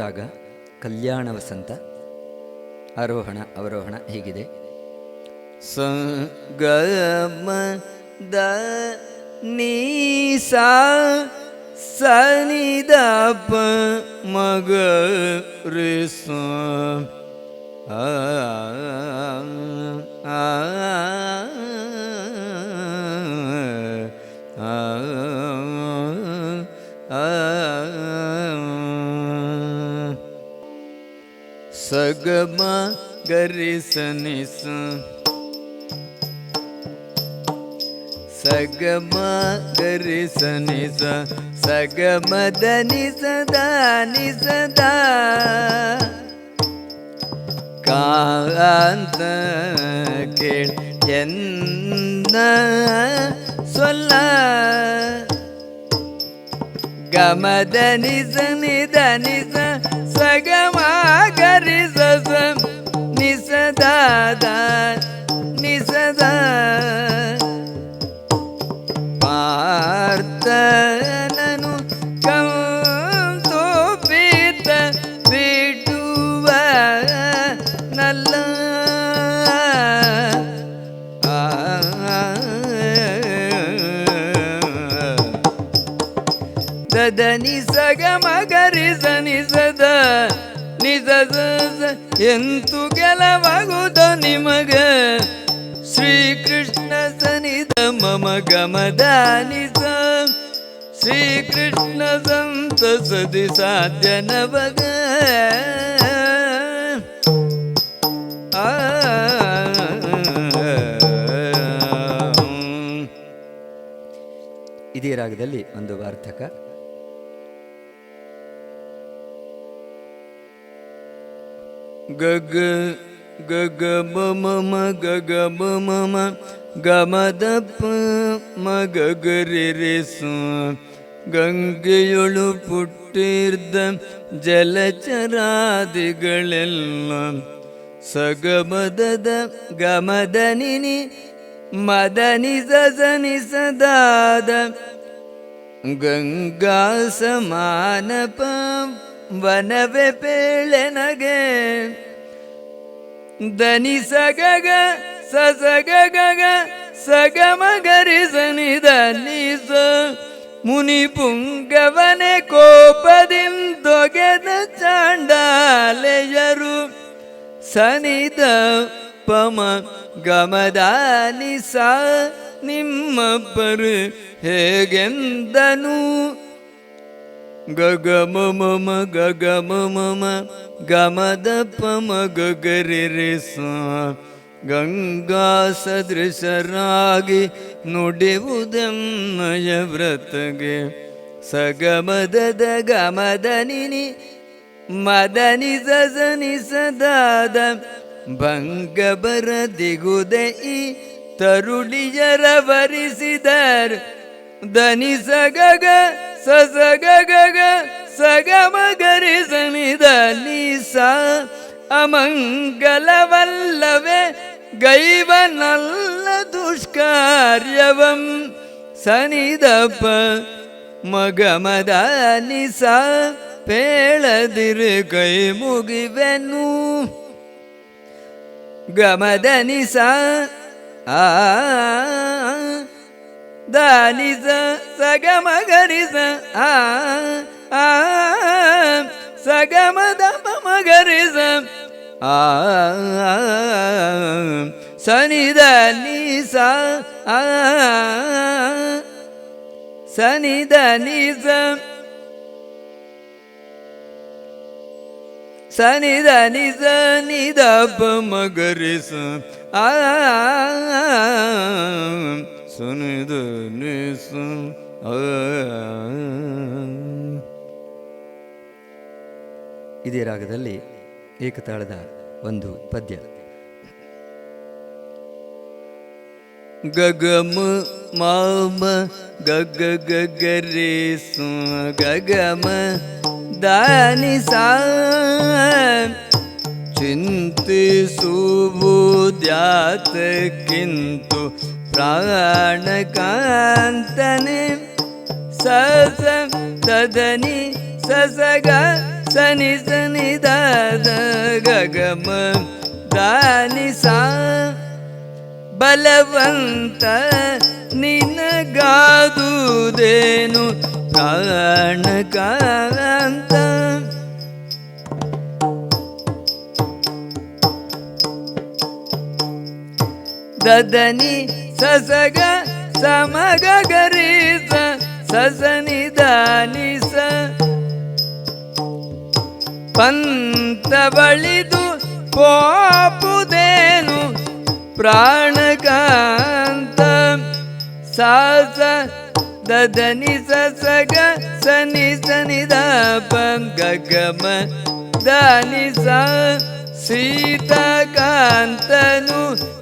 ರಾಗ ಕಲ್ಯಾಣ ವಸಂತ ಆರೋಹಣ, ಅವರೋಹಣ ಹೀಗಿದೆ. ಮ ದ ನೀ ಸಾ ಸ ನಿ ದ ಪ ಮಗ ಆ ಆ. ಸಗಮ ಗರಿ ಸನಿ ಸ ಸಗಮ ಗರಿ ಸನಿ ಸ ಸಗಮ ಧನಿ ಸದಾ ನಿ ಸದಾ ಕಾಂತ ಕೇಳ್ ಎನ್ನ ಸೊಲ್ಲ ಗಮದ ನಿಸ ನಿದ ನಿಸ ಸಗಮ ಗರಿ ಸಸ ನಿಸದಾದ ದದ ನಿಸಗ ಮಗರಿಸ ನಿಸದ ನಿಸದ ಎಂತು ಗೆಲವಾಗುವುದೋ ನಿಮಗ ಶ್ರೀಕೃಷ್ಣ ಸನಿದ ಮಮ ಗಮದ ನಿಸ ಶ್ರೀಕೃಷ್ಣ ಸಂತಸದಿ ಸಾಧ್ಯ ನವಗ ಆ ಇದೇ ರಾಗದಲ್ಲಿ ಒಂದು ವಾರ್ತಕ ಗಗ ಗಗ ಮಮ ಗಗ ಮಮ ಮ ಗಮದ ಪ, ಮ ಗಗರಿ ರೆ ಸು. ಗಂಗೆಯೊಳು ಪುಟ್ಟಿರ್ದ ಜಲಚರಾದಿಗಳೆಲ್ಲ ಸಗಮದದ ಗಮದನಿನಿ, ಮದನಿ ಸನಿ ಸದಾದ. ಗಂಗಾ ಸಮಾನ ವನವೆ ಪೇಳೆನಗೆ, ದನಿ ಸಗಗ ಸಸಗಗ ದನಿಸ ಮುನಿ ಪುಂಗವನೆ ಕೋಪದಿಂದೊಗೆದ ಚಾಂಡಾಲೆಯರು, ಸನಿದ ಪಮ ಗಮದಾನಿ ನಿಮ್ಮ ನಿಮ್ಮಬ್ಬರು ಹೇಗೆಂದನು? ಗಗ ಮಮ ಗಗ ಮಮ ಗಮದ ಪಮ ಗಗರಿ ಸ ಗಂಗಾ ಸದೃಶರಾಗಿ ನುಡಿವುದನ್ನಯ ವ್ರತಗೆ. ಸಗಮದದ ಗಮದನಿನಿ, ಮದನಿ ಸಸನಿ ಸದಾದ. ಭಂಗ ಬರದಿಗುದೆ ತರುಳಿಯರ ವರಿಸಿದರ್ ದನಿ ಸಗಗ ಸಸಗಗ ಸಗಮ ಗರಿ ಸನಿದ ಸ. ಅಮಂಗಲವಲ್ಲವೇ, ಗೈವನಲ್ಲ ದುಷ್ಕಾರ್ಯವಂ. ಸನಿದಪ್ಪ ಮಗಮದ ನಿಸ ಪೇಳದಿರು ಕೈ ಮುಗಿವೆನು. ಗಮದ ನಿಸ ಆ ದಾನಿಸ ಸಗಮ ಗರಿಸ ಆ ಆ ಸಗಮದ ಮಗರಿಸ ಆ ಸನಿದ ನಿಸ ಆ ಸನಿದ ನಿಸ ಸನಿದ ನಿಸ ನಿದ ಮಗರಿಸ ಆ ಆ ಇದೇ ರಾಗದಲ್ಲಿ ಏಕತಾಳದ ಒಂದು ಪದ್ಯ. ಗಗಮ ಮಾಮ ಗಗ ಗಗರೆ ಸು ಗಗಮ ಸಾ. ಚಿಂತಿಸುವುದ್ಯಾತಕ್ಕಿಂತು ಪ್ರಾಣಕಾಂತನೆ ಸಸ ಸದನಿ ಸಸಗ ಸನಿ ಸನಿ ದಾದ ಗಗಮ ದಾನಿ ಸಾ ಬಲವಂತ ನಿನಗಾದುದೇನು ಪ್ರಾಣಕಾಂತ. ದದನಿ ಸಸಗ ಸಮಗ ಗರಿಸ, ಸಸನಿ ದಾನಿಸ. ಪಂತ ಬಳಿದು ಕೋಪುದೇನು, ಪ್ರಾಣಕಾಂತ. ಸಾಸ ದದನಿ ಸಸಗ ಸನಿ ಸನಿ ದಾಪ, ಗಗಮ ದಾನಿ ಸ ಸೀತಾಕಾಂತನು